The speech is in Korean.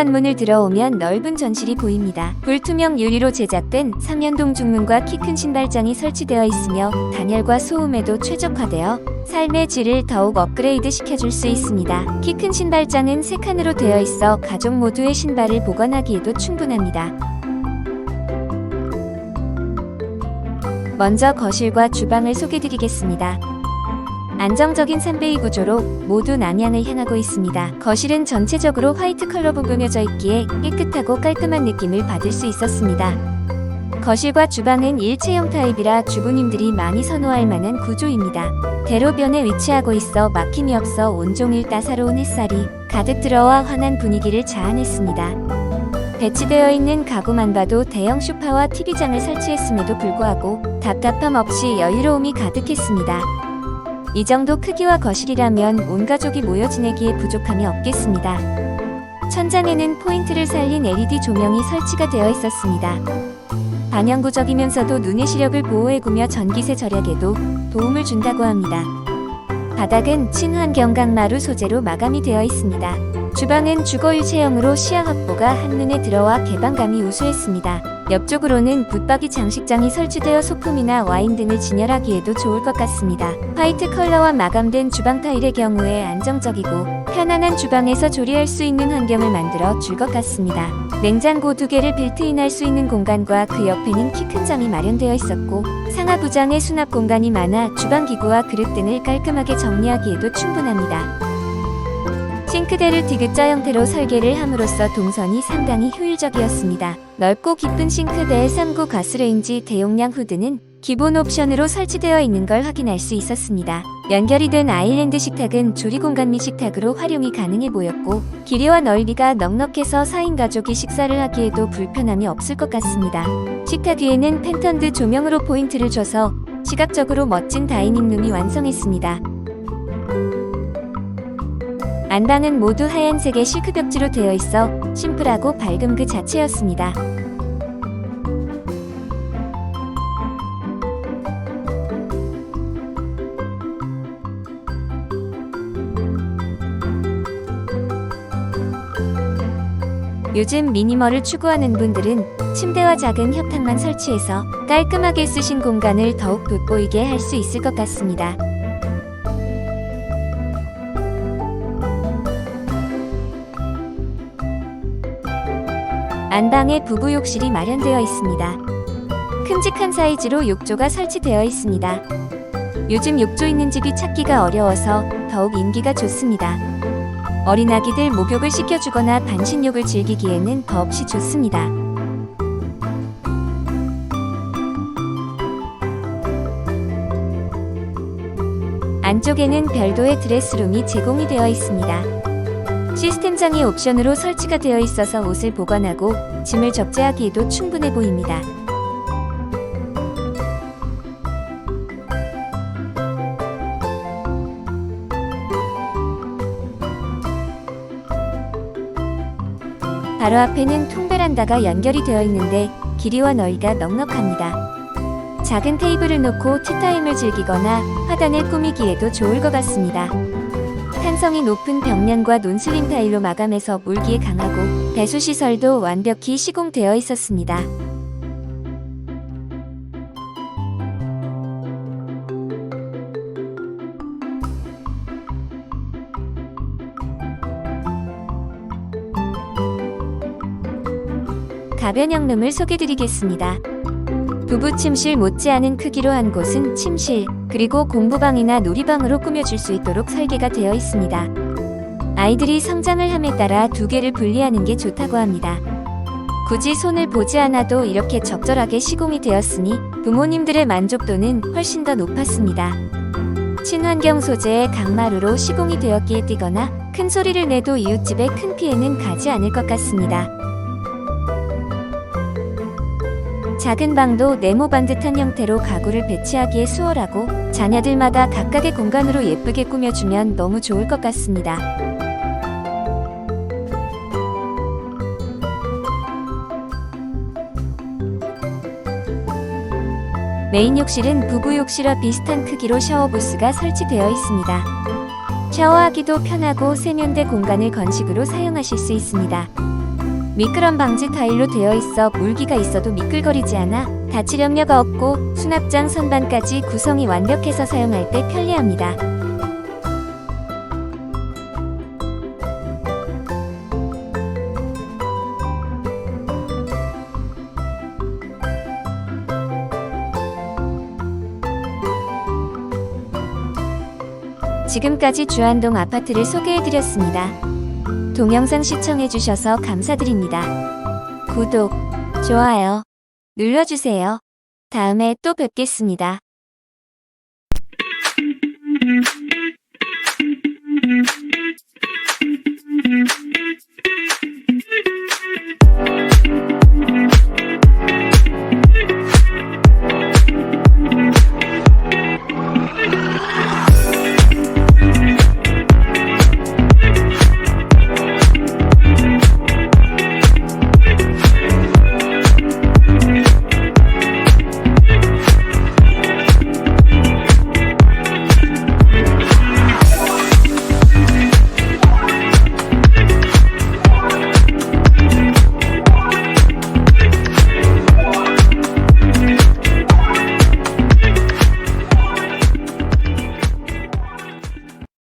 현관문을 들어오면 넓은 전실이 보입니다. 불투명 유리로 제작된 삼연동 중문과 키 큰 신발장이 설치되어 있으며 단열과 소음에도 최적화되어 삶의 질을 더욱 업그레이드 시켜줄 수 있습니다. 키 큰 신발장은 세 칸으로 되어 있어 가족 모두의 신발을 보관하기에도 충분합니다. 먼저 거실과 주방을 소개드리겠습니다. 안정적인 삼베이 구조로 모두 남향을 향하고 있습니다. 거실은 전체적으로 화이트 컬러로 꾸며져 있기에 깨끗하고 깔끔한 느낌을 받을 수 있었습니다. 거실과 주방은 일체형 타입이라 주부님들이 많이 선호할 만한 구조입니다. 대로변에 위치하고 있어 막힘이 없어 온종일 따사로운 햇살이 가득 들어와 환한 분위기를 자아냈습니다. 배치되어 있는 가구만 봐도 대형 소파와 TV장을 설치했음에도 불구하고 답답함 없이 여유로움이 가득했습니다. 이 정도 크기와 거실이라면 온 가족이 모여 지내기에 부족함이 없겠습니다. 천장에는 포인트를 살린 LED 조명이 설치가 되어 있었습니다. 반영구적이면서도 눈의 시력을 보호해구며 전기세 절약에도 도움을 준다고 합니다. 바닥은 친환경 강마루 소재로 마감이 되어 있습니다. 주방은 주거일체형으로 시야 확보가 한눈에 들어와 개방감이 우수했습니다. 옆쪽으로는 붙박이 장식장이 설치되어 소품이나 와인 등을 진열하기에도 좋을 것 같습니다. 화이트 컬러와 마감된 주방 타일의 경우에 안정적이고 편안한 주방에서 조리할 수 있는 환경을 만들어 줄 것 같습니다. 냉장고 두 개를 빌트인할 수 있는 공간과 그 옆에는 키 큰 장이 마련되어 있었고 상하부장에 수납 공간이 많아 주방 기구와 그릇 등을 깔끔하게 정리하기에도 충분합니다. 싱크대를 디귿자 형태로 설계를 함으로써 동선이 상당히 효율적이었습니다. 넓고 깊은 싱크대에 3구 가스레인지 대용량 후드는 기본 옵션으로 설치되어 있는 걸 확인할 수 있었습니다. 연결이 된 아일랜드 식탁은 조리 공간 및 식탁으로 활용이 가능해 보였고 길이와 넓이가 넉넉해서 4인 가족이 식사를 하기에도 불편함이 없을 것 같습니다. 식탁 위에는 펜턴드 조명으로 포인트를 줘서 시각적으로 멋진 다이닝룸이 완성했습니다. 안방은 모두 하얀색의 실크 벽지로 되어 있어 심플하고 밝음 그 자체였습니다. 요즘 미니멀을 추구하는 분들은 침대와 작은 협탁만 설치해서 깔끔하게 쓰신 공간을 더욱 돋보이게 할 수 있을 것 같습니다. 안방에 부부 욕실이 마련되어 있습니다. 큼직한 사이즈로 욕조가 설치되어 있습니다. 요즘 욕조 있는 집이 찾기가 어려워서 더욱 인기가 좋습니다. 어린아기들 목욕을 시켜주거나 반신욕을 즐기기에는 더없이 좋습니다. 안쪽에는 별도의 드레스룸이 제공이 되어 있습니다. 시스템장이 옵션으로 설치가 되어 있어서 옷을 보관하고 짐을 적재하기에도 충분해 보입니다. 바로 앞에는 통베란다가 연결이 되어 있는데 길이와 너희가 넉넉합니다. 작은 테이블을 놓고 티타임을 즐기거나 화단을 꾸미기에도 좋을 것 같습니다. 탄성이 높은 벽면과 논슬림 타일로 마감해서 물기에 강하고 배수 시설도 완벽히 시공되어 있었습니다. 가변형 룸을 소개드리겠습니다. 부부 침실 못지않은 크기로 한 곳은 침실, 그리고 공부방이나 놀이방으로 꾸며줄 수 있도록 설계가 되어 있습니다. 아이들이 성장을 함에 따라 두 개를 분리하는 게 좋다고 합니다. 굳이 손을 보지 않아도 이렇게 적절하게 시공이 되었으니 부모님들의 만족도는 훨씬 더 높았습니다. 친환경 소재의 강마루로 시공이 되었기에 뛰거나 큰 소리를 내도 이웃집에 큰 피해는 가지 않을 것 같습니다. 작은 방도 네모 반 듯한 형태로 가구를 배치하기에 수월하고 자녀들마다 각각의 공간으로 예쁘게 꾸며주면 너무 좋을 것 같습니다. 메인 욕실은 부부 욕실과 비슷한 크기로 샤워 부스가 설치되어 있습니다. 샤워하기도 편하고 세면대 공간을 건식으로 사용하실 수 있습니다. 미끄럼 방지 타일로 되어 있어 물기가 있어도 미끌거리지 않아 다칠 염려가 없고 수납장 선반까지 구성이 완벽해서 사용할 때 편리합니다. 지금까지 주안동 아파트를 소개해드렸습니다. 동영상 시청해주셔서 감사드립니다. 구독, 좋아요 눌러주세요. 다음에 또 뵙겠습니다.